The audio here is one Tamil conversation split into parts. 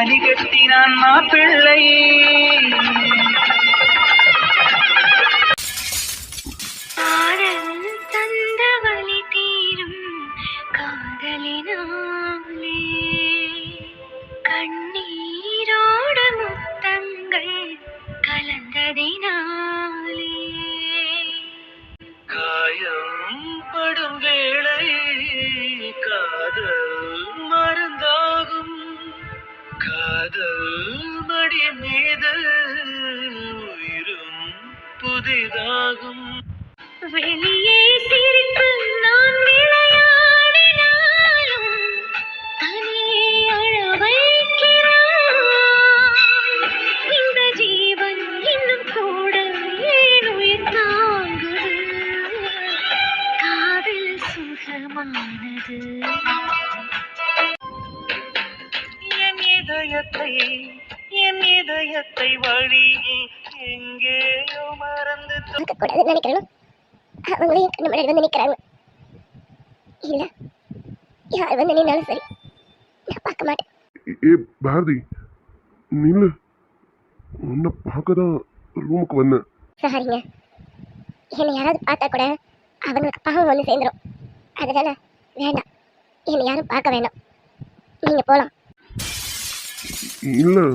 மணப்பெண்ணை தொட்டு காதல் மடி மீது உயிரும் புதிதாகும். வெளியே மறந்து பார்க்கக்கூடாதுன்னு நினைக்கிறேன் அவங்களையும் கண்ணு முன்னாடி வந்து நிற்கிறாங்க இல்லை யார் வந்து நின்னாலும் சரி நான் பார்க்க மாட்டேன். ஏ பாரதி நில்லு. உன்னை பார்க்க தான் ரூமுக்கு வந்தேன். சாரிங்க. என்னை யாராவது பார்த்தா கூட அவங்களுக்கு பாவம் வந்து சேர்ந்துரும். அதனால வேண்டாம். என்னை யாரும் பார்க்க வேண்டாம் நீங்கள் போகலாம் இல்லை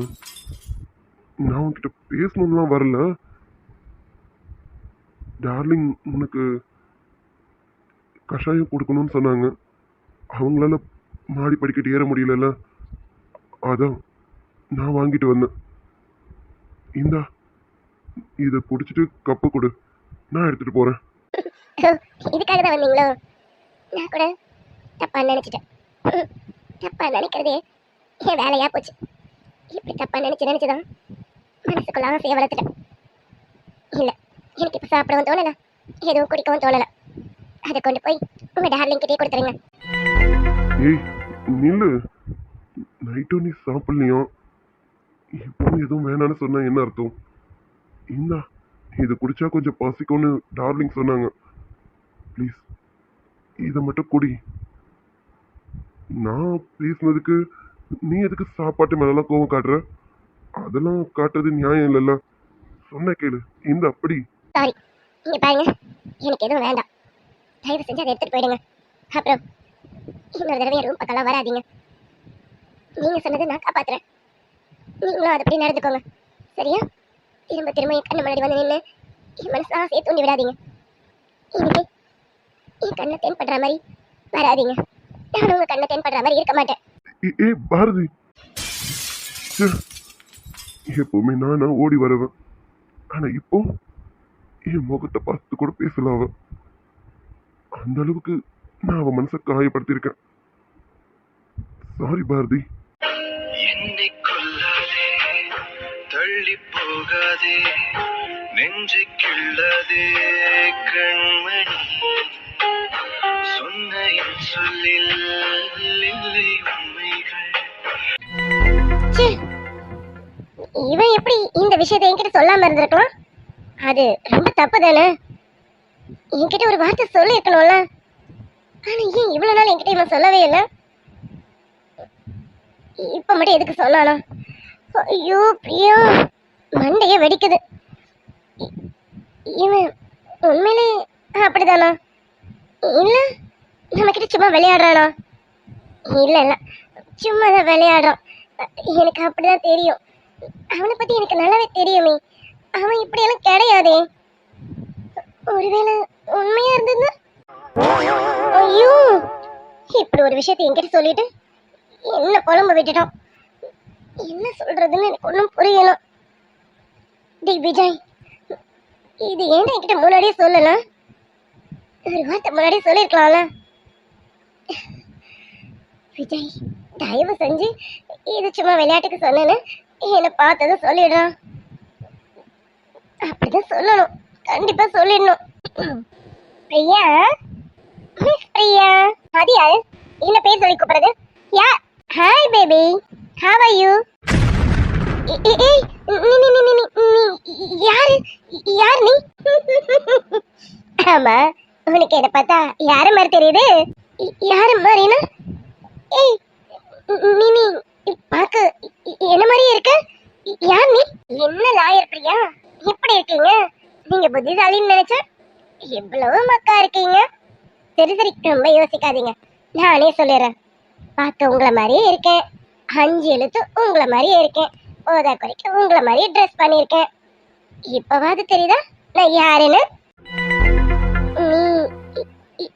நான் உன்கிட்ட பேசணும்லாம் வரல. டார்லிங் உனக்கு கஷாயம் கொடுக்கணும்னு சொன்னாங்க. அவங்களால மாடி படிக்கட்டு ஏற முடியலல்ல. அதான் நான் வாங்கிட்டு வந்தேன். இந்தா இதை குடிச்சிட்டு கப்பு கொடு. நான் எடுத்துட்டு போறேன். இதுக்காக தான் வந்தீங்களோ? நான் கூட தப்பா நினச்சிட்டேன். தப்பா நினைக்கிறதே என் வேலையா போச்சு. இப்படி தப்பா நினைச்சு நினைச்சுதான் மனசுக்குள்ளாக செய்ய வளர்த்துட்டேன். இல்லை எனக்கு இப்போ சாப்பிடவும் தோணலை. எதுவும் குடிக்கவும் தோணலை. அதை கொண்டு போய் உங்கள் டார்லிங் கிட்டே கொடுத்துருங்க. ஏய் நில்லு. நைட்டும் நீ சாப்பிடலையோ? இப்போ எதுவும் வேணாம்னு சொன்னால் என்ன அர்த்தம்? இந்தா இது குடிச்சா கொஞ்சம் பசிக்கும்னு டார்லிங் சொன்னாங்க. ப்ளீஸ் இதை மட்டும் குடி. நான் பேசுனதுக்கு நீ எதுக்கு சாப்பாட்டு மேலெல்லாம் கோவம் காட்டுற? அதெல்லாம் காட்டுறது நியாயம் இல்லைல்ல. சொன்ன கேளு. இந்த அப்படி சாரி. இங்கே பாருங்க. எனக்கு எதுவும் வேண்டாம். தயவு செஞ்சு அதை எடுத்துகிட்டு போயிடுங்க. அப்புறம் இன்னொரு தடவை ரூம் பக்கம்லாம் வராதீங்க. நீங்கள் சொன்னது நான் காப்பாற்றுறேன் நீங்களும் அதுபடி நடந்துக்கோங்க. சரியா? திரும்ப திரும்ப என் கண்ணு முன்னாடி வந்து நின்று என் மனசு ஆசையை தூண்டி விடாதீங்க. இன்னைக்கு என் கண்ணை தென்படுற மாதிரி வராதீங்க. நான் உங்கள் கண்ணை தென்படுற மாதிரி இருக்க மாட்டேன். ஏ- ஏய் பாரதி. எப்பவுமே ஓடி வருவேன். ஆனால் இப்போ என் முகத்தை பார்த்து கூட பேசல அவ. அந்த அளவுக்கு நான் அவ மனசை காயப்படுத்தியிருக்கேன். சாரி பாரதி. என்னை கொல்லாதே தள்ளி போகாதே நெஞ்சை கிள்ளதே கண்மணி. சொன்ன என் சொல்லில் இல்லை உண்மைகள். இவன் எப்படி இந்த விஷயத்தை என்கிட்ட சொல்லாம இருந்திருக்கலாம்? அது ரொம்ப தப்பு தானே என்கிட்ட ஒரு வார்த்தை சொல்லியிருக்கணும்ல. ஆனா ஏன் இவ்வளவு நாள் என்கிட்ட இவன் சொல்லவே இல்லை? இப்ப மட்டும் எதுக்கு சொல்லலாம் ஐயோ பிரியா மண்டையே வெடிக்குது. இவன் உண்மையிலே அப்படிதானா? இல்ல நம்ம கிட்ட சும்மா விளையாடுறானா? இல்ல இல்ல சும்மா தான் விளையாடுறான். எனக்கு அப்படிதான் தெரியும். அவனை பத்தி எனக்கு நல்லாவே தெரியுமே. அவன் இப்படியெல்லாம் கிடையாதே. ஒருவேளை உண்மையா இருந்ததுன்னா ஐயோ இப்படி ஒரு விஷயத்தை என்கிட்ட சொல்லிட்டு என்ன குழம்பு விட்டுட்டோம்? என்ன சொல்றதுன்னு எனக்கு ஒன்றும் புரியணும் டி விஜய் இது ஏன்டா என்கிட்ட முன்னாடியே சொல்லலாம் ஒரு வார்த்தை முன்னாடியே சொல்லியிருக்கலாம்ல. விஜய் தயவு செஞ்சு இது சும்மா விளையாட்டுக்கு சொன்னேன்னு என்னை பார்த்ததும் சொல்லிடுறான் அப்படிதான் சொல்லணும். கண்டிப்பா சொல்லிடணும். பிரியா? மிஸ் பிரியா? அது யாரு என்ன பேர் சொல்லி கூப்பிடுறது? Yeah hi baby how are you ஏய் நீ நீ நீ நீ நீ யாரு? யார் நீ? ஆமா உனக்கு எதை பார்த்தா யாரு மாதிரி தெரியுது? யாரு மாதிரினா? ஏய் நீ நீ பார்க்க என்ன மாதிரியே இருக்க? யார் நீ? என்ன லாயர் பிரியா? எப்படி இருக்கீங்க? நீங்க புத்திசாலின்னு நினைச்சா எவ்வளவு மக்கா இருக்கீங்க? சரி சரி ரொம்ப யோசிக்காதீங்க. நானே சொல்லிடுறேன். பார்க்க உங்களை மாதிரியே இருக்கேன். அஞ்சு எழுத்து உங்களை மாதிரியே இருக்கேன். ஓதா குறைக்க உங்களை மாதிரியே ட்ரெஸ் பண்ணியிருக்கேன். இப்பவாது தெரியுதா? நான் யாருன்னு?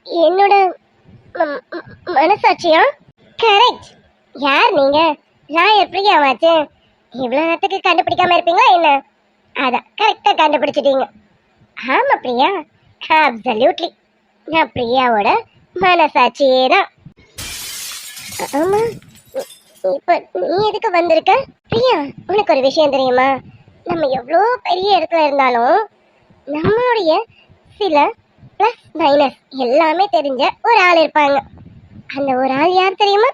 நீ என்னோட மனசாட்சியா? கரெக்ட் யார் நீங்க? நான் எப்படி ஆமாச்சு இவ்வளோ நேரத்துக்கு கண்டுபிடிக்காம இருப்பீங்களா என்ன? அதான் கரெக்டாக கண்டுபிடிச்சிட்டீங்க. ஆமாம் பிரியா அப்சல்யூட்லி நான் பிரியாவோட மனசாட்சியே தான் ஆமா இப்போ நீ எதுக்கு வந்திருக்க? பிரியா உனக்கு ஒரு விஷயம் தெரியுமா? நம்ம எவ்வளோ பெரிய இடத்துல இருந்தாலும் நம்மளுடைய சில ப்ளஸ் மைனஸ் எல்லாமே தெரிஞ்ச ஒரு ஆள் இருப்பாங்க. அந்த ஒரு ஆள் யார் தெரியுமா?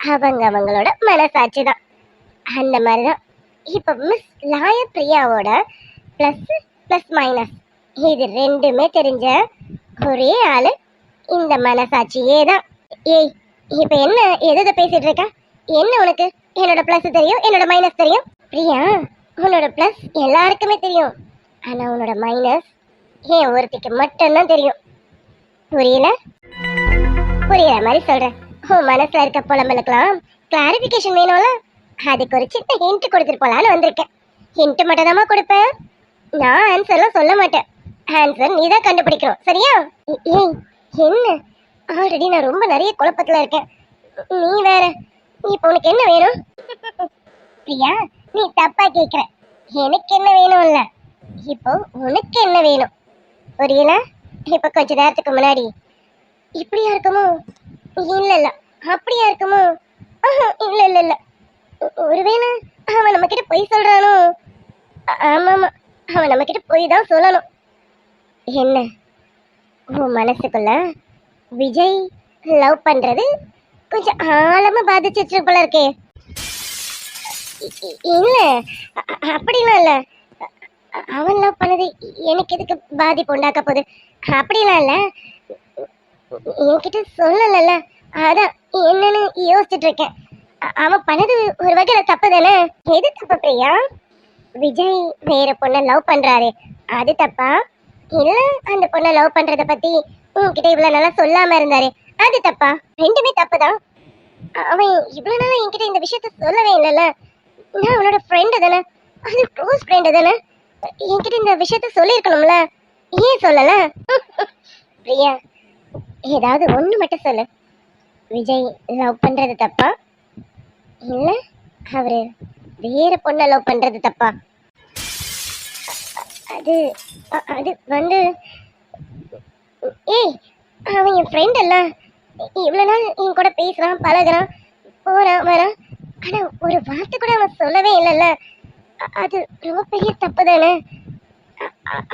அவங்க அவங்களோட மனசாட்சி தான் அந்த மாதிரி தான் இப்போ மிஸ் லாய பிரியாவோட ப்ளஸ் ப்ளஸ் மைனஸ் இது ரெண்டுமே தெரிஞ்ச ஒரே ஆள் இந்த மனசாட்சியே தான். ஏய் இப்போ என்ன எது எதை பேசிட்டு இருக்க? என்ன உனக்கு? என்னோட ப்ளஸ் தெரியும் என்னோட மைனஸ் தெரியும்? பிரியா உன்னோட ப்ளஸ் எல்லாருக்குமே தெரியும். ஆனால் உன்னோட மைனஸ் ஏன் ஒருத்திக்கு மட்டும்தான் தெரியும். புரியல? புரியுற மாதிரி சொல்கிறேன் உன் மனசில் இருக்க புலம்பலுக்கெல்லாம் கிளாரிஃபிகேஷன் வேணும்ல? அதுக்கு ஒரு சின்ன ஹிண்ட் கொடுத்துட்டு போலான்னு வந்திருக்கேன் ஹிண்ட் மட்டும் தாமா கொடுப்பேன். நான் ஆன்சர்லாம் சொல்ல மாட்டேன். ஆன்சர் நீ தான் கண்டுபிடிக்கணும். சரியா? ஏ- ஏய் என்ன? ஆல்ரெடி நான் ரொம்ப நிறைய குழப்பத்துல இருக்கேன். நீ வேற. இப்போ உனக்கு என்ன வேணும்? பிரியா நீ தப்பா கேக்குற. எனக்கு என்ன வேணும்ல? இப்போ உனக்கு என்ன வேணும்? புரியல இப்போ கொஞ்ச நேரத்துக்கு முன்னாடி. இப்படியா இருக்குமோ? இல்ல இல்ல அப்படியா இருக்குமோ? ஆஹா, இல்ல இல்ல இல்ல. ஒருவேளை அவன் நம்ம கிட்ட பொய் சொல்றானோ? ஆ- ஆமா ஆமா அவன் நம்ம கிட்ட பொய் தான் சொல்லணும். என்ன? உன் மனசுக்குள்ள விஜய் லவ் பண்றது கொஞ்சம் ஆழமா பாதிச்சிட்டு போல இருக்கே. இல்ல அப்படிலாம் இல்ல. அவன் லவ் பண்ணது எனக்கு எதுக்கு பாதிப்பு உண்டாக்க போகுது? அப்படிலாம் இல்ல. என்கிட்ட சொல்லலல்ல. அதான் என்னன்னு யோசிச்சுட்டு இருக்கேன். அவன் பண்ணது ஒரு வகையில தப்பு தானே எது தப்பு பிரியா? விஜய் வேற பொண்ணை லவ் பண்றாரு. அது தப்பா? இல்ல அந்த பொண்ணை லவ் பண்றத பத்தி உன்கிட்ட இவ்வளவு நாளா சொல்லாம இருந்தாரு அது தப்பா? ரெண்டுமே தப்பு தான் அவன் இவ்வளவு நாளா என்கிட்ட இந்த விஷயத்த சொல்லவே இல்லைல்ல. நான் அவனோட ஃப்ரெண்டு தானே? அது க்ளோஸ் ஃப்ரெண்டு தானே? என்கிட்ட இந்த விஷயத்த சொல்லியிருக்கணும்ல? ஏன் சொல்லல? பிரியா ஏதாவது ஒண்ணு மட்டும் சொல்லு. விஜய் லவ் பண்றது தப்பா? என்ன? அவரு வேற பொண்ணை லவ் பண்றது தப்பா? அது அது வந்து ஏய் அவன் என் ஃப்ரெண்ட் அல்ல. இவ்வளோ நாள் என் கூட பேசுறான் பழகுறான் போறான் வரான். ஆனா ஒரு வார்த்தை கூட அவன் சொல்லவே இல்லைல்ல. அது ரொம்ப பெரிய தப்பு தானே?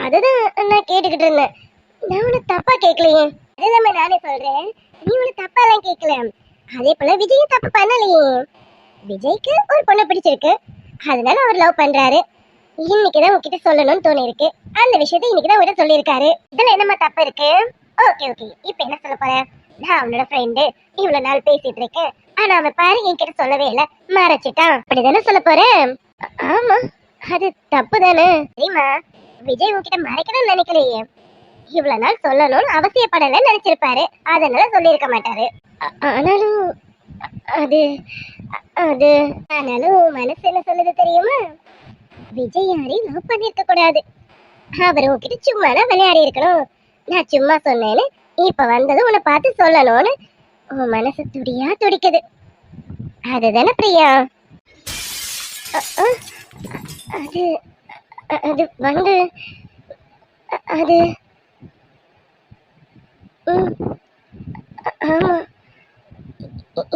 அதை தான் அதுதான் நான் கேட்டுக்கிட்டு இருந்தேன். நான் உன்னை தப்பா கேட்கலையே. அதுதான் நானே சொல்றேன். நீ உன்னை தப்பாலாம் கேட்கல. அதே போல விஜயும் தப்பு பண்ணலையே. விஜய்க்கு ஒரு பொண்ணை பிடிச்சிருக்கு. அதனால அவர் லவ் பண்றாரு. இன்னைக்கு தான் உங்ககிட்ட சொல்லணும்னு தோணி இருக்கு அந்த விஷயத்தை இன்னைக்கு தான் உங்ககிட்ட சொல்லியிருக்காரு. இதுல என்னமா தப்பு இருக்கு? ஓகே ஓகே இப்போ என்ன சொல்ல போற? நான் அவனோட ஃப்ரெண்டு இவ்வளவு நாள் பேசிட்டு இருக்கேன். ஆனா அவன் பாரு என்கிட்ட சொல்லவே இல்ல. மறைச்சிட்டான். அப்படிதானே சொல்ல போறேன் ஆமா. அது தப்பு தானே தெரியுமா விஜய் உன்கிட்ட மறைக்கணும்னு நினைக்கலையே. இவ்வளவு நாள் சொல்லணும்னு அவசியப்படல நினைச்சிருப்பாரு. அதனால சொல்லியிருக்க மாட்டாரு. ஆனாலும் அது அது ஆனாலும் உன் மனசு என்ன சொல்லுது தெரியுமா? விஜய் யாரையும் லவ் பண்ணிருக்க கூடாது அவர் உன்கிட்ட சும்மா தான் விளையாடி இருக்கணும். நான் சும்மா சொன்னேன்னு இப்ப வந்தது உன்னை பார்த்து சொல்லணும்னு உன் மனசு துடியா துடிக்குது. அதுதானே பிரியா? அது அது வந்து அது ஆமா.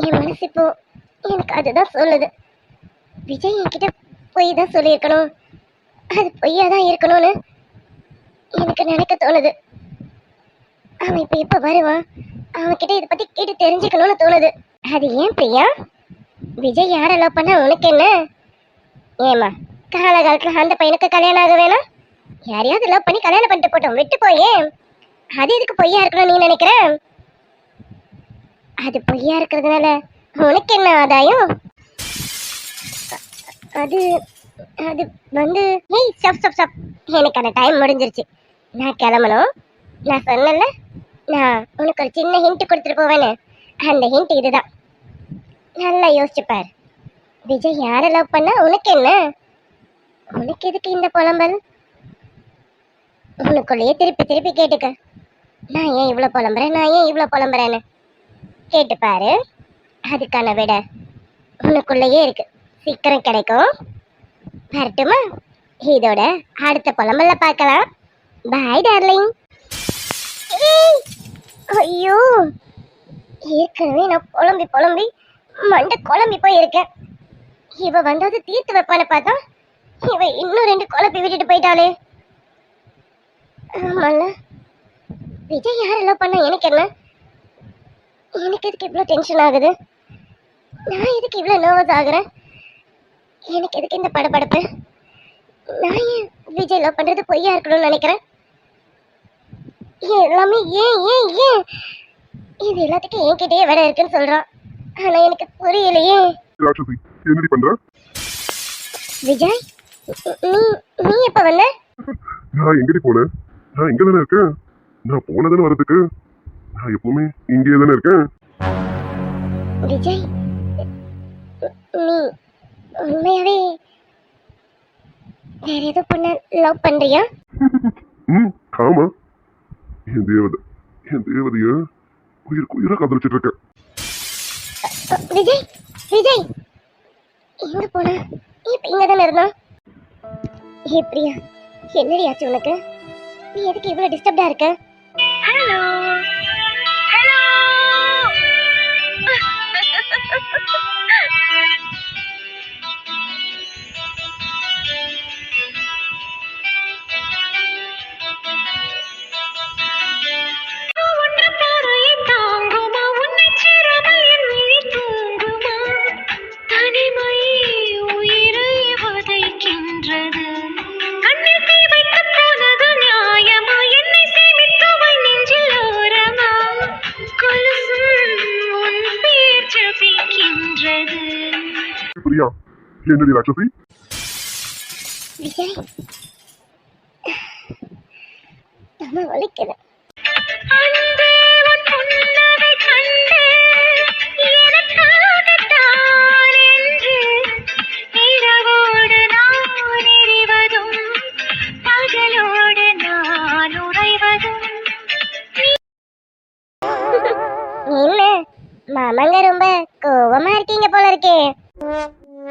என் மனசு இப்போ எனக்கு அதுதான் சொல்லுது. விஜய் என்கிட்ட பொய் தான் சொல்லியிருக்கணும். அது பொய்யா தான் இருக்கணும்னு எனக்கு நினைக்க தோணுது. அவன் இப்போ இப்போ வருவான்? அவன்கிட்ட இதை பத்தி கேட்டு தெரிஞ்சுக்கணும்னு தோணுது. அது ஏன் பிரியா? விஜய் யாரை லவ் பண்ண உனக்கு என்ன? ஏமா காலகாலத்தில் அந்த பையனுக்கு கல்யாணம் ஆக வேணாம். யாரையாவது லவ் பண்ணி கல்யாணம் பண்ணிட்டு போட்டோம் விட்டு போயே. அது எதுக்கு பொய்யா இருக்கணும் நீ நினைக்கிற? அது பொய்யா இருக்கிறதுனால உனக்கு என்ன ஆதாயம்? அது அது வந்து ஏய் ஸ்டாப் ஸ்டாப் ஸ்டாப் எனக்கான டைம் முடிஞ்சிருச்சு. நான் கிளம்பணும். நான் சொன்னேன்ல நான் உனக்கு ஒரு சின்ன ஹிண்ட் கொடுத்துட்டு போவேன்னு. அந்த ஹிண்ட் இதுதான். நல்லா யோசிச்சு பார். விஜய் யாரை லவ் பண்ணா உனக்கு என்ன? உனக்கு எதுக்கு இந்த புலம்பல்? உனக்குள்ளேயே திருப்பி திருப்பி கேட்டுக்க. நான் ஏன் இவ்வளோ புலம்புறேன்? நான் ஏன் இவ்வளோ புலம்புறேன்னு? கேட்டுப்பாரு அதுக்கான விட உனக்குள்ளேயே இருக்கு. சீக்கிரம் கிடைக்கும். வரட்டுமா? இதோட அடுத்த புலம்பல்ல பார்க்கலாம். பாய் டார்லிங் ஐயோ. ஏற்கனவே நான் குழம்பி குழம்பி மண்டை குழம்பி போய் இருக்கேன் இவ வந்தது தீர்த்து வைப்பான்னு பார்த்தா இவ இன்னும் ரெண்டு குழப்பி விட்டுட்டு போயிட்டாளே. ஆமால விஜய் யாரெல்லாம் பண்ண எனக்கு என்ன? எனக்கு இதுக்கு இவ்வளோ டென்ஷன் ஆகுது? நான் எதுக்கு இவ்வளோ நர்வஸ் ஆகுறேன்? எனக்கு எதுக்கு இந்த படபடப்பு? நான் ஏன் விஜய் லவ் பண்ணுறது பொய்யா இருக்கணும்னு நினைக்கிறேன்? எல்லாமே ஏன் ஏன் ஏன்? இது எல்லாத்துக்கும் என்கிட்டயே வேலை இருக்குன்னு சொல்கிறான் ஆனால் எனக்கு புரியலையே. ராட்சசி என்னடி பண்ற? விஜய் நீ நீ எப்போ வந்த? நான் எங்கடி போனேன் நான் இங்க தானே இருக்கேன். நான் போனதானே வரதுக்கு நான் எப்பவுமே இங்கேயே தானே இருக்கேன். விஜய் நீ உண்மையாவே வேற ஏதோ பொண்ண லவ் பண்றியா? ம் ஆமா. என் தேவதை என் தேவதைய உயிருக்கு உயிரை காதலிச்சிட்டு இருக்கேன் விஜய் விஜய் எங்க போன? இப்ப இங்க தானே இருந்தான் ஏ பிரியா என்னடி ஆச்சு உனக்கு? நீ எதுக்கு இவ்வளவு டிஸ்டர்ப்டா இருக்க? ஹலோ ஹலோ நான் உறைவதும். என்ன மாமாங்க ரொம்ப கோவமா இருக்கீங்க போல இருக்கே.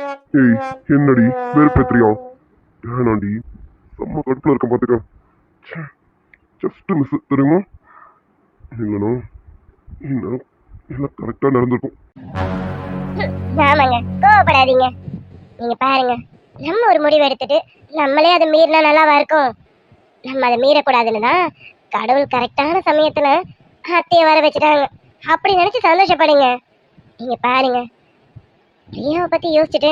ஏய் என்னடி? வெறுப்பேத்திரியா வேணாண்டி செம்ம கடுப்பில் இருக்க பார்த்துக்க ஜஸ்ட் மிஸ் தெரியுமா? இல்லைனா என்ன எல்லாம் கரெக்டாக நடந்திருக்கும். ஆமாங்க கோவப்படாதீங்க. நீங்கள் பாருங்க நம்ம ஒரு முடிவு எடுத்துட்டு நம்மளே அதை மீறினா நல்லாவா இருக்கும்? நம்ம அதை மீறக்கூடாதுன்னு தான் கடவுள் கரெக்டான சமயத்தில் அத்தையை வர வச்சுட்டாங்க. அப்படி நினச்சி சந்தோஷப்படுங்க. நீங்கள் பாருங்க பிரியாவை பற்றி யோசிச்சுட்டு?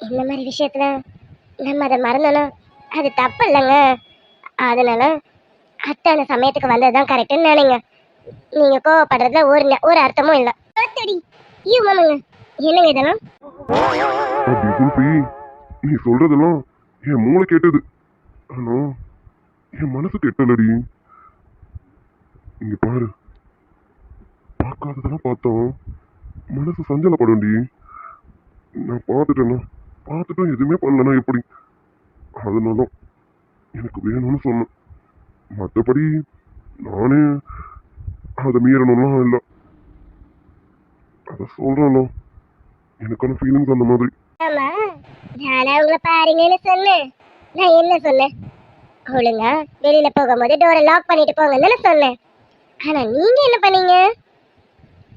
இந்த மாதிரி விஷயத்தில் நம்ம அதை மறந்தோம்னா அது தப்பு இல்லைங்க. அதனால அத்தான சமயத்துக்கு வந்தது தான் கரெக்டுன்னு நினைங்க. நீங்கள் கோவப்படுறதுல ஒரு ஒரு அர்த்தமும் இல்லை. சரி ஐயோ மாமாங்க. என்னங்க இதெல்லாம்? நீ சொல்றதெல்லாம் என் மூளை கேட்டது. ஆனா என் மனசு கெட்டலடி. இங்க பாரு. பார்க்காததெல்லாம் பார்த்தோம். மனசு சஞ்சலப்படும்டி நான் பார்த்துட்டேன்னா பார்த்துட்டும் எதுவுமே பண்ணலனா எப்படி? அதனால எனக்கு வேணும்னு சொன்னேன். மற்றபடி நானே அதை மீறணும்லாம் இல்லை. அதை சொல்றேன்ல. எனக்கான ஃபீலிங்ஸ் அந்த மாதிரி. ஆமா நானா உங்களை பாருங்கன்னு சொன்னேன். நான் என்ன சொன்னேன்? ஒழுங்கா வெளியில போகும்போது டோரை லாக் பண்ணிட்டு போங்கன்னு சொன்னேன். ஆனா நீங்க என்ன பண்ணீங்க?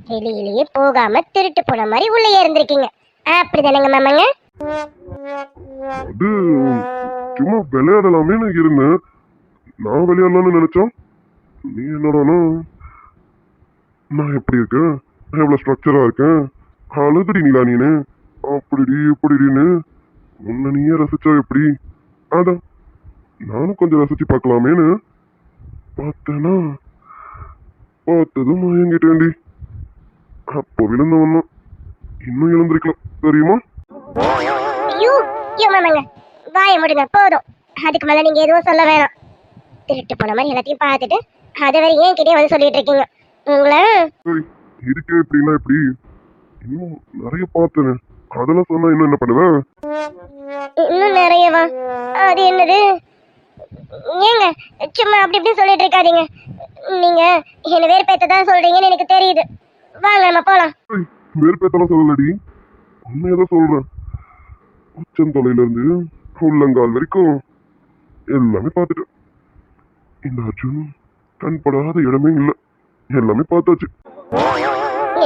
வெளியிலேயே போகாம திருட்டு போன மாதிரி உள்ளே இருந்திருக்கீங்க அப்படிதானங்க மாமாங்க? அது சும்மா விளையாடலாமேன்னு இருந்தேன். நான் விளையாடலாம்னு நினைச்சோம். நீ என்னடானா? நான் எப்படி இருக்கேன்? நான் எவ்வளோ ஸ்ட்ரக்சராக இருக்கேன்? அழுதுடி நீலா நீனு. அப்படிடி இப்படிடின்னு. உன்னை நீயே ரசிச்சா எப்படி? அதான் நானும் கொஞ்சம் ரசிச்சு பார்க்கலாமேன்னு பார்த்தேன்னா பார்த்ததும் மயங்கிட்டேன்டி. அப்போ விழுந்தவனும் இன்னும் எழுந்திருக்கலாம் தெரியுமா? ஐயோ ஐயோ மாமாங்க வாய முடுங்க போதும். அதுக்கு மேல நீங்க எதுவும் சொல்ல வேணாம். திருட்டு போன மாதிரி எல்லாத்தையும் பார்த்துட்டு அது வரை ஏன் கிட்டே வந்து சொல்லிட்டு இருக்கீங்க? உங்களை? ஏய், இருக்கே இப்படின்னா எப்படி இன்னும் நிறைய பார்த்தேன். அதெல்லாம் சொன்னா இன்னும் என்ன பண்ணுவேன் இன்னும் நிறையவா? அது என்னது? ஏங்க சும்மா அப்படி இப்படி சொல்லிட்டு இருக்காதீங்க. நீங்க என்ன வேறுபேத்ததான் சொல்றீங்கன்னு எனக்கு தெரியுது. வாங்க நம்ம போலாம். வெறுப்பேத்தெல்லாம் சொல்லலடி. உண்மையதான் சொல்றேன். உச்சந்தொலையில இருந்து உள்ளங்கால் வரைக்கும் எல்லாமே பார்த்துட்டேன். இந்த அர்ஜுன் கண் படாத இடமே இல்லை. எல்லாமே பார்த்தாச்சு.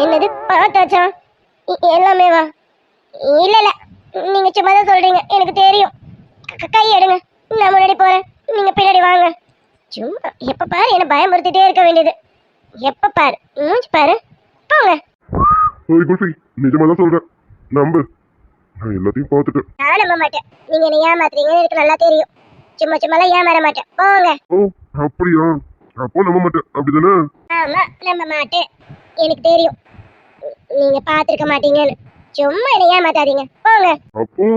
என்னது? பார்த்தாச்சா எல்லாமே வா. இல்ல இல்ல. நீங்க சும்மா தான் சொல்றீங்க. எனக்கு தெரியும். கை எடுங்க. நான் முன்னாடி போறேன். நீங்க பின்னாடி வாங்க. சும்மா எப்ப பாரு என்ன பயமுறுத்திட்டே இருக்க வேண்டியது. எப்ப பாரு? மூஞ்சி பாரு. குல்ஃபி நிஜமா தான் சொல்றேன். நம்பு. நான் எல்லாத்தையும் பார்த்துட்டேன். நான் நம்ப மாட்டேன். நீங்க என்ன ஏமாத்துறீங்கன்னு எனக்கு நல்லா தெரியும். சும்மா சும்மாலாம் ஏமாற மாட்டேன். போங்க. ஓ அப்படியா? அப்போ நம்ப மாட்டேன். அப்படிதானே? ஆமா நம்ப மாட்டேன். எனக்கு தெரியும். நீங்க பார்த்திருக்க மாட்டீங்கன்னு. சும்மா என்ன ஏமாத்தாதீங்க. போங்க. அப்போ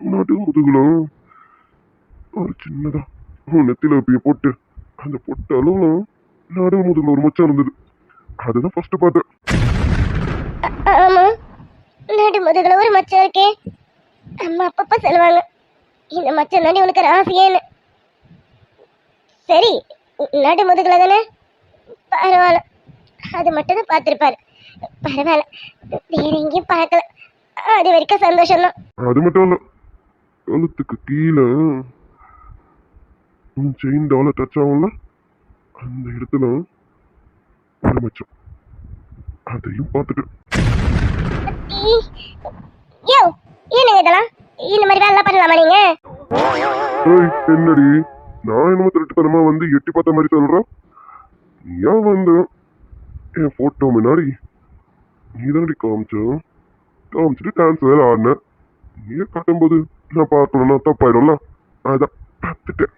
நடு முதுகுலம் ஒரு சின்னதா. நெத்தில பொட்டு அந்த பொட்டு அளவுல நடு முதுகுல ஒரு மச்சம் இருந்தது. அதுதான் ஃபர்ஸ்ட் பார்த்தேன். ஆமா. நடு முதுகுல ஒரு மச்சம் இருக்கே. அம்மா அப்பப்ப சொல்லுவாங்க. இந்த மச்சம் தாண்டி உனக்கு ராசியேன்னு சரி நடு முதுகுல தானே? பரவாயில்ல. அது மட்டும் தான் பார்த்துருப்பாரு. பரவாயில்ல. வேற எங்கேயும் பார்க்கல. அது வரைக்கும் சந்தோஷம்தான். அது மட்டும் இல்ல. கழுத்துக்கு கீழே செயின் டாலர் டச் ஆகும்ல? அந்த இடத்துல ஒரு மச்சம் அதையும் பார்த்துட்டேன் ஈ, யோ என்னங்க இதெல்லாம்? இந்த மாதிரி வேலை பண்ணலாமா நீங்க? ஏய் என்னடி? நான் என்னமோ திருட்டுத்தனமா வந்து எட்டி பார்த்த மாதிரி சொல்றேன் நீயா வந்து? என் போட்டோ முன்னாடி. நீ தானடி காமிச்ச? காமிச்சிட்டு டான்ஸ் வேற ஆடின. நீயே காட்டும்போது நான் பார்க்கணும்னா தப்பாயிடும்ல? அதான் பார்த்துட்டேன்.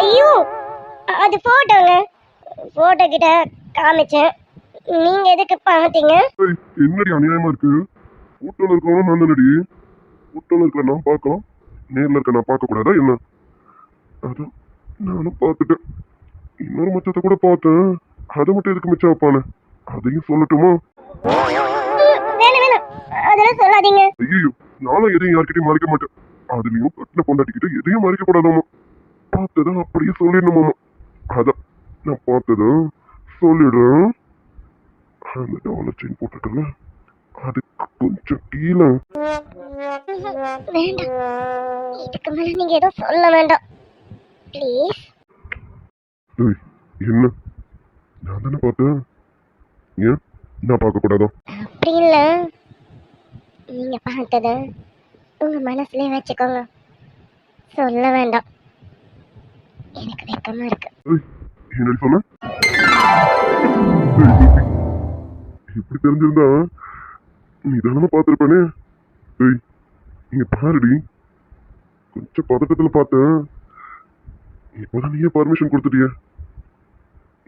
ஐயோ அது போட்டோங்க போட்டோ கிட்ட காமிச்சேன். நீங்க எதுக்கு பார்த்தீங்க என்னடி அநியாயமா இருக்கு? போட்டோல இருக்கவனும் நான் தானடி போட்டோல இருக்கிற நான் பார்க்கலாம். நேர்ல இருக்க நான் பார்க்க கூடாதா என்ன? அதான் நானும் பார்த்துட்டேன். இன்னொரு மச்சத்தை கூட பார்த்தேன். அதை மட்டும் எதுக்கு மிச்சம் வைப்பானே? அதையும் சொல்லட்டுமா? அதெல்லாம் சொல்லாதீங்க. ஐயோ நானும் எதையும் யார்கிட்டயும் மறைக்க மாட்டேன். அதுலயும் கட்டின பொண்டாட்டிக்கிட்ட எதையும் மறைக்க கூடாதாமா பார்த்ததை அப்படியே சொல்லிடணுமாமா. அதான் நான் பார்த்ததை சொல்லிடுறேன் அந்த டாலர் செயின் போட்டுட்டல அதுக்கு கொஞ்சம் கீழே. வேண்டாம். இதுக்கு மேல நீங்க எதுவும் சொல்ல வேண்டாம். ப்ளீஸ் ஏய் என்ன? நான் தானே பார்த்தேன். ஏன்? நான் பார்க்க கூடாதா? அப்படி இல்ல. நீங்க பார்த்தத உங்க மனசுலயே வச்சுக்கோங்க. சொல்ல வேண்டாம். எனக்கு வெக்கமா இருக்கு. என்னடி சொன்ன இப்படி தெரிஞ்சிருந்தா நீ தானே பார்த்துருப்பேனே. ஏய் இங்க பாருடி. கொஞ்சம் பதட்டத்துல பார்த்தேன். இப்போதான் நீயே பர்மிஷன் கொடுத்துட்டிய.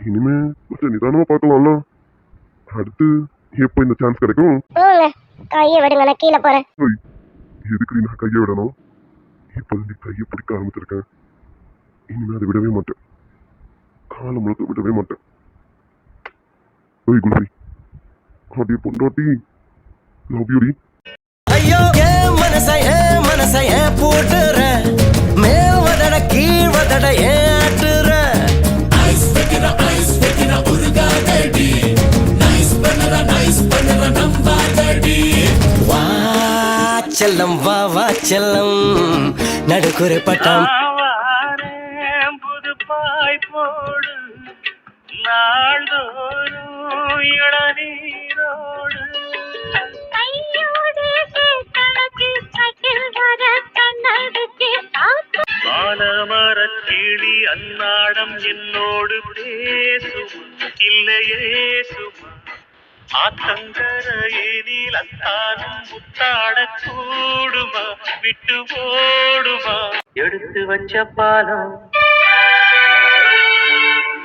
இனிமே கொஞ்சம் நிதானமா பார்க்கலாம்ல. அடுத்து எப்போ இந்த சான்ஸ் கிடைக்கும்? கையை விடுங்க நான் கீழே போறேன். எதுக்கு நான் கையை விடணும்? இப்போ நீ கையை பிடிக்க ஆரம்பிச்சிருக்கேன் இனிமே அதை விடவே மாட்டேன். காலம் முழுக்க விடவே மாட்டேன். ஓய் குல்ஃபி அப்படியே பொண்டாட்டி. லவ் யூடி ஐயோ ஏன் மனச ஏன் மனச ஏன் போட்டுற. மேல் வதட கீழ் வதட ஏன் ஆட்டுற. வா செல்லம் வா வா செல்லம். நடுக்குறை பட்டம். நாள்தோறும் இளநீரோடு வானமரக் கிளி அன்னாடம் என்னோடு பேசும். இல்லையே சுமா. ஆத்தங்கரையினில் அத்தானும் முத்தாட கூடுமா? விட்டு ஓடுமா எடுத்து வச்ச பாலம்.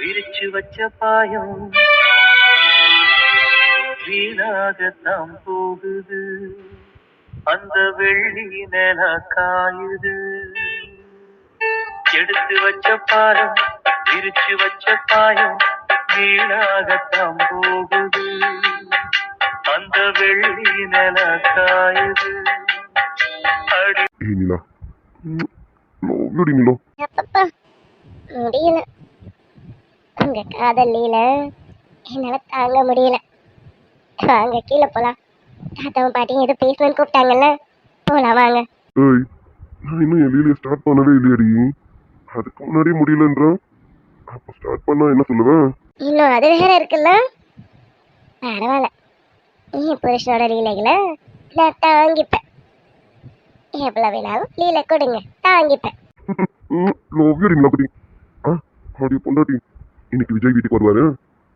விரிச்சு வச்ச பாயம். வீணாகத்தான் போகுது. அந்த வெள்ளி நில காயுது. எடுத்து வச்ச பாலம் விரிச்சு வச்ச பாயம் வீணாகத்தான் போகுது. அந்த வெள்ளி நில காயுது. அடி முடியல. உங்க காதல் லீல. என்னால தாங்க முடியல. வாங்க கீழே போலாம். தாத்தாவும் பாட்டியும் ஏதோ பேசணும்னு கூப்பிட்டாங்கல்ல. போலாம் வாங்க. ஏய் நான் இன்னும் என் லீலையை ஸ்டார்ட் பண்ணவே இல்லையடி. அதுக்கு முன்னாடியே முடியலன்றான் அப்போ ஸ்டார்ட் பண்ணா என்ன சொல்லுவேன் இன்னும் அது வேற இருக்குல்ல. பரவாயில்ல. என் புருஷனோட லீலைகளை நான் தாங்கிப்பேன். எவ்வளோ வேணாலும் லீலை கொடுங்க தாங்கிப்பேன். லவ்யூடி நிலா பத்தி ஆ அவருடைய பொண்டாட்டி. இன்னைக்கு விஜய் வீட்டுக்கு வருவாரு.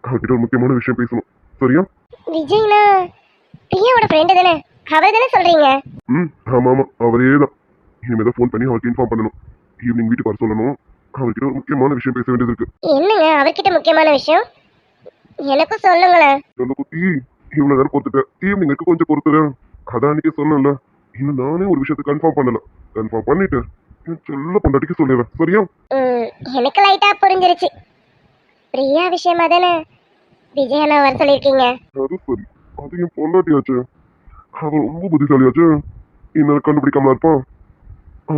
அவர்கிட்ட ஒரு முக்கியமான விஷயம் பேசணும். சரியா? விஜய்னா பிரியாவோட ஃப்ரெண்டு தானே? அவர் தானே சொல்றீங்க? ம் ஆமாம் ஆமாம் அவரே தான். இனிமேல் தான் ஃபோன் பண்ணி அவருக்கு இன்ஃபார்ம் பண்ணணும். ஈவினிங் வீட்டுக்கு வர சொல்லணும். அவர்கிட்ட ஒரு முக்கியமான விஷயம் பேச வேண்டியது இருக்கு. என்னங்க அவர்கிட்ட முக்கியமான விஷயம்? எனக்கும் சொல்லுங்களேன். சொல்ல குட்டி இவ்வளோ நேரம் பொறுத்துட்டேன் ஈவினிங்க்கு கொஞ்சம் பொறுத்துறேன் அதான் அன்னைக்கே சொன்னேன்ல. இன்னும் நானே ஒரு விஷயத்தை கன்ஃபார்ம் பண்ணல. கன்ஃபார்ம் பண்ணிட்டு செல்ல பொண்டாட்டிக்கு சொல்லிடுறேன். சரியா? எனக்கு லைட்டா புரிஞ்சிருச்சு. பிரியா விஷயமா தானே? விஜய் அண்ணா வர சொல்லியிருக்கீங்க. அது சரி. அது என் பொண்டாட்டியாச்சு. அவன் ரொம்ப புத்திசாலியாச்சு. இன்னும் கண்டுபிடிக்காம இருப்பான்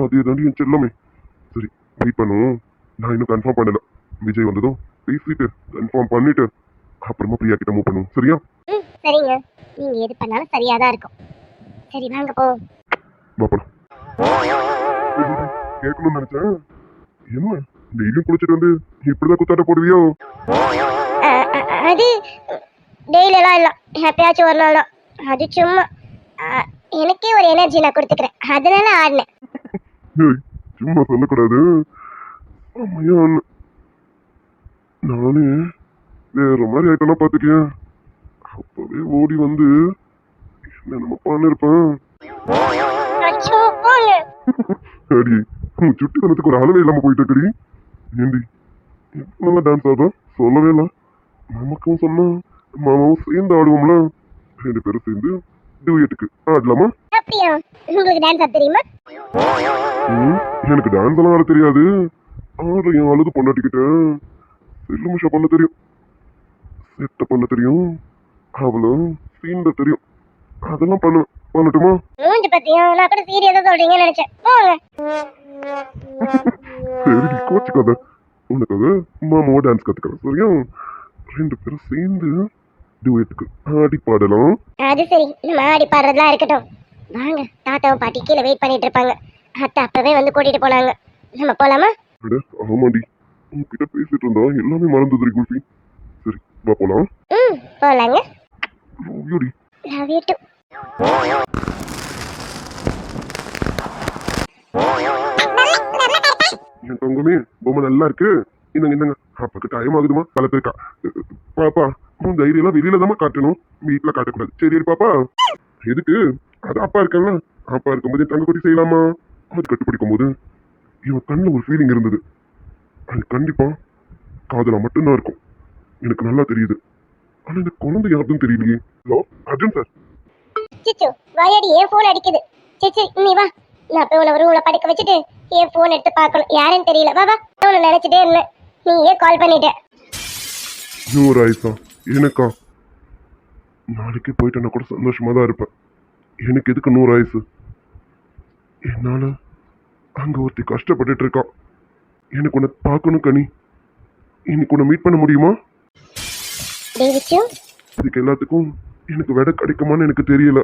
அதே தாண்டி என் செல்லமே. சரி வெயிட் பண்ணுவோம் நான் இன்னும் கன்ஃபார்ம் பண்ணல. விஜய் வந்ததும் பேசிட்டு கன்ஃபார்ம் பண்ணிட்டு அப்புறமா பிரியா கிட்ட மூவ் பண்ணுவோம். சரியா? ம் சரிங்க. நீங்க எது பண்ணாலும் சரியா தான் இருக்கும். சரி வாங்க போ. பாப்பலாம் கேட்கணும்னு நினைச்சேன். என்ன? டெய்லியும் குளிச்சுட்டு வந்து இப்படிதான் குத்தாட்ட போடுவியோ? அது டெய்லியெல்லாம் இல்லை. எப்பயாச்சும் ஒரு நாள் தான். அது சும்மா எனக்கே ஒரு எனர்ஜி நான் கொடுத்துக்கிறேன். அதனால ஆடினேன். சும்மா சொல்லக்கூடாது. அண்ணன். நானே வேற மாதிரி ஆயிட்டனா பாத்துக்கேன் அப்பவே ஓடி வந்து என்ன நம்ம பண்ணிருப்பேன் அடி உன் சுட்டித்தனத்துக்கு ஒரு அளவே இல்லாம போயிட்டு இருக்கடி. ஏண்டி? நல்லா டான்ஸ் ஆடுறோம் சொல்லவே இல்லை. நமக்கும் சொன்னா மாமாவும் சேர்ந்து ஆடுவோம்ல. ரெண்டு பேரும் சேர்ந்து டூயட்டுக்கு ஆடலாமா? அப்படியா? உங்களுக்கு டான்ஸ் ஆட தெரியுமா? எனக்கு டான்ஸ் எல்லாம் ஆட தெரியாது. ஆடுற என் அழுது பொண்டாட்டிக்கிட்ட செல்லுமிஷா பண்ண தெரியும். செட்ட பண்ண தெரியும். அவளும் சீண்ட தெரியும். அதெல்லாம் பண்ணுவேன். பண்ணட்டுமா மூஞ்சி பத்தியும் நான் கூட சீரியஸா சொல்றீங்கன்னு நினைச்சேன். போங்க. சரி கோச்சுக்காத. உனக்காக மாமாவை டான்ஸ் கத்துக்கிறேன் சரியா? ரெண்டு பேரும் சேர்ந்து டுவேட்டுக்கு ஆடி பாடலாம். அது சரி. நம்ம ஆடி பாடுறதுலாம் இருக்கட்டும். வாங்க தாத்தாவும் பாட்டி கீழே வெயிட் பண்ணிட்டு இருப்பாங்க. அத்தை அப்பவே வந்து கூட்டிட்டு போனாங்க. நம்ம போலாமா? அட ஆமாடி உன்கிட்ட பேசிட்டு இருந்தா எல்லாமே மறந்துதுரி குல்ஃபி. சரி வா போலாம். ம் போலாங்க. லவ்யூடி லவ் யூ டு என் தங்கமே பொம்மை நல்லா இருக்கு. இந்தங்க இந்தங்க. அப்பாக்கு டைம் ஆகுதுமா? பல பேருக்கா பாப்பா உன் தைரியம் வெளியில தான் காட்டணும். வீட்டுல காட்டக்கூடாது. சரி பாப்பா. எதுக்கு? அது அப்பா இருக்கல அப்பா இருக்கும்போது என் தங்கக்குட்டி செய்யலாமா? அது கட்டுப்பிடிக்கும் போது இவன் கண்ணுல ஒரு ஃபீலிங் இருந்தது. அது கண்டிப்பா காதலா மட்டும்தான் இருக்கும். எனக்கு நல்லா தெரியுது. ஆனா இந்த குழந்தை யாருன்னு தெரியலையே. Hello Arjun sir. சிச்சு வாயாடி ஏன் ஃபோன் அடிக்குது. சிச்சு நீ வா. நான் போய் உன ரூம்ல படுக்க வச்சுட்டு என் ஃபோன் எடுத்து பார்க்கணும். யாருன்னு தெரியல. வா வா. உன்னை நினைச்சிட்டே இருந்தேன். நீ ஏன் கால் பண்ணிட்ட. நூறு ஆயிசா எனக்கா? நாளைக்கு போயிட்டு நான் கூட சந்தோஷமா தான் இருப்பேன். எனக்கு எதுக்கு நூறு ஆயுசு? என்னால அங்க ஒருத்தி கஷ்டப்பட்டுட்டு இருக்கா. எனக்கு உன்னை பார்க்கணும் கனி. இன்னைக்கு உன்னை மீட் பண்ண முடியுமா? இதுக்கு எல்லாத்துக்கும் எனக்கு விட கிடைக்குமான்னு எனக்கு தெரியல.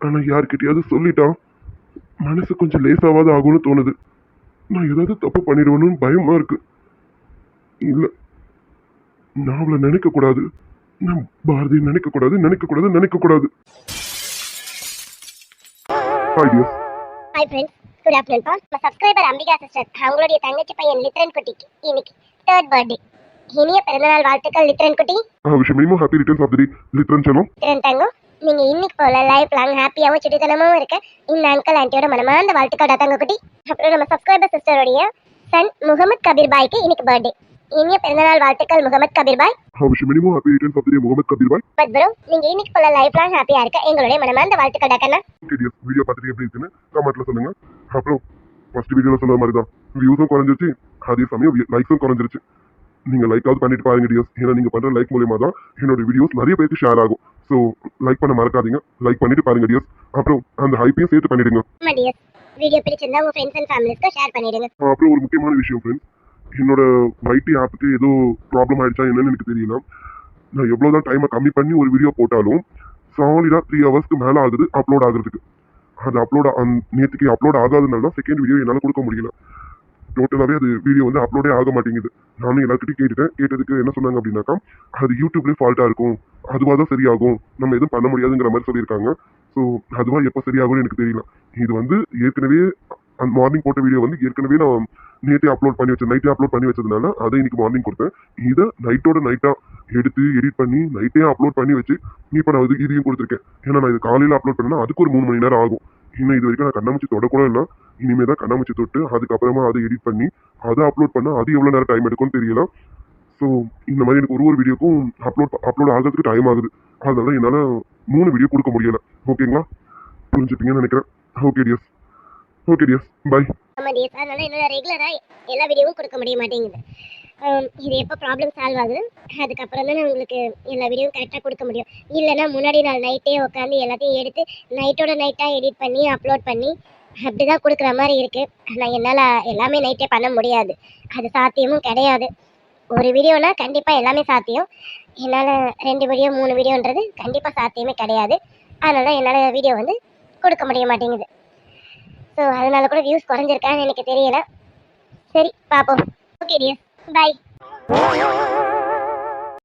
ஆனால் யார்கிட்டயாவது சொல்லிட்டான் மனசு கொஞ்சம் லேசாவது ஆகும்னு தோணுது. நான் ஏதாவது தப்பு பண்ணிடுவேன்னு பயமாக இருக்கு. இல்லை நான் அவளை நினைக்கக்கூடாது. நான் பாரதி நினைக்கக்கூடாது நினைக்கக்கூடாது நினைக்கக்கூடாது. கூடாது hi hi friends good afternoon பா நம்ம சப்ஸ்கிரைபர் அம்பிகா சிஸ்டர் அவங்களுடைய தங்கச்சி பையன் லித்ரன் குட்டிக்கு இன்னைக்கு தேர்ட் பர்த்டே இனிய பிறந்தநாள் வாழ்த்துக்கள் லித்ரன் குட்டி. விஷயம் many more happy returns of the Lithran செல்லம் லித்ரன் தங்கம் நீங்க இன்னைக்கு போல லைஃப் லாங் ஹாப்பியாவும் சுட்டித்தனமாவும் இருக்க. இந்த அங்கிள் ஆண்டியோட மனமார்ந்த வாழ்த்துக்கள் தங்க குட்டி. அப்புறம் நம்ம சப்ஸ்கிரைபர் சிஸ்டருடைய சன் முகமது கபீர் பாய்க்கு இன்னைக்கு பர்த்டே இனிய பிறந்தநாள் வாழ்த்துக்கள் முகமது கபீர் பாய். more happy returns of the day, Mohammed Kabir bye. But bro நீங்க இன்னைக்கு போல லைஃப் லாங் ஹாப்பியா இருக்க. எங்களுடைய மனமார்ந்த வாழ்த்துக்கள் டாக்கண்ணா ஓகே டியர்ஸ் வீடியோ பார்த்துட்டு எப்படி இருக்குன்னு கமெண்ட்ல சொல்லுங்க. அப்புறம் ஃபர்ஸ்ட் வீடியோல சொன்ன மாதிரி தான் வியூஸும் குறைஞ்சிருச்சு. அதே சமயம் லைக்ஸும் குறைஞ்சிருச்சு. நீங்க லைக்காவது பண்ணிட்டு பாருங்க டியர்ஸ் ஏன்னா நீங்க பண்ற லைக் மூலியமா தான் என்னோட வீடியோஸ் நிறைய பேருக்கு ஷேர் ஆகும். ஸோ லைக் பண்ண மறக்காதீங்க. லைக் பண்ணிட்டு பாருங்க டியர்ஸ் அப்புறம் அந்த ஹைப்பையும் சேர்த்து பண்ணிடுங்க. வீடியோ பிடிச்சிருந்தா உங்க ஃப்ரெண்ட்ஸ் அண்ட் ஃபேமிலிஸ்க்கு ஷேர் பண்ணிடுங்க. அப்புறம் ஒரு முக்கியமான விஷயம் ஃப்ரெண்ட்ஸ் என்னோட வைட்டி ஆப்புக்கு ஏதோ ப்ராப்ளம் ஆயிடுச்சா என்னன்னு எனக்கு தெரியல. நான் எவ்வளோதான் டைமை கம்மி பண்ணி ஒரு வீடியோ போட்டாலும் சாலிடாக த்ரீ ஹவர்ஸ்க்கு மேலே ஆகுது அப்லோட் ஆகுறதுக்கு. அது அப்லோட் நேற்றுக்கு அப்லோட் ஆகாதனால தான் செகண்ட் வீடியோ என்னால் கொடுக்க முடியல. டோட்டலாகவே அது வீடியோ வந்து அப்லோடே ஆக மாட்டேங்குது. நானும் எல்லாருக்கிட்டையும் கேட்டுட்டேன். கேட்டதுக்கு என்ன சொன்னாங்க அப்படின்னாக்கா அது யூடியூப்லேயே ஃபால்ட்டாக இருக்கும். அதுவாக தான் சரியாகும். நம்ம எதுவும் பண்ண முடியாதுங்கிற மாதிரி சொல்லியிருக்காங்க. ஸோ அதுவாக எப்போ சரியாகும்னு எனக்கு தெரியல. இது வந்து ஏற்கனவே அந்த மார்னிங் போட்ட வீடியோ வந்து ஏற்கனவே நான் நேற்றே அப்லோட் பண்ணி வச்சேன் நைட்டே அப்லோட் பண்ணி வச்சதுனால அதை இன்னைக்கு மார்னிங் கொடுத்தேன். இதை நைட்டோட நைட்டாக எடுத்து எடிட் பண்ணி நைட்டே அப்லோட் பண்ணி வச்சு இப்போ நான் இது இதையும் கொடுத்துருக்கேன். ஏன்னா நான் இது காலையில் அப்லோட் பண்ணேன்னா அதுக்கு ஒரு மூணு மணி நேரம் ஆகும். இன்னும் இது வரைக்கும் நான் கண்ணாமூச்சி தொடக்கூட இல்லை. இனிமே தான் கண்ணாமூச்சி தொட்டு அதுக்கப்புறமா அதை எடிட் பண்ணி அதை அப்லோட் பண்ணால் அது எவ்வளோ நேரம் டைம் எடுக்கும்னு தெரியல. ஸோ இந்த மாதிரி எனக்கு ஒரு ஒரு வீடியோக்கும் அப்லோட் அப்லோட் ஆகிறதுக்கு டைம் ஆகுது. அதனால என்னால் மூணு வீடியோ கொடுக்க முடியல. ஓகேங்களா புரிஞ்சுப்பீங்கன்னு நினைக்கிறேன். Okay dears okay dears bye ஆமா அதனால எல்லா வீடியோவும் கொடுக்க முடிய மாட்டேங்குது. இது எப்போ ப்ராப்ளம் சால்வ் ஆகுது அதுக்கப்புறம் தான் உங்களுக்கு எல்லா வீடியோவும் கரெக்டாக கொடுக்க முடியும். இல்லைன்னா முன்னாடி நாள் நைட்டே உட்காந்து எல்லாத்தையும் எடுத்து நைட்டோட நைட்டாக எடிட் பண்ணி அப்லோட் பண்ணி அப்படி தான் கொடுக்குற மாதிரி இருக்குது ஆனால் என்னால் எல்லாமே நைட்டே பண்ண முடியாது. அது சாத்தியமும் கிடையாது. ஒரு வீடியோனா கண்டிப்பாக எல்லாமே சாத்தியம். என்னால் ரெண்டு வீடியோ மூணு வீடியோன்றது கண்டிப்பாக சாத்தியமே கிடையாது. அதனால தான் என்னால் வீடியோ வந்து கொடுக்க முடிய மாட்டேங்குது. ஸோ அதனால கூட வியூஸ் குறைஞ்சிருக்கான்னு எனக்கு தெரியல. சரி பார்ப்போம் ஓகே டியர் பாய்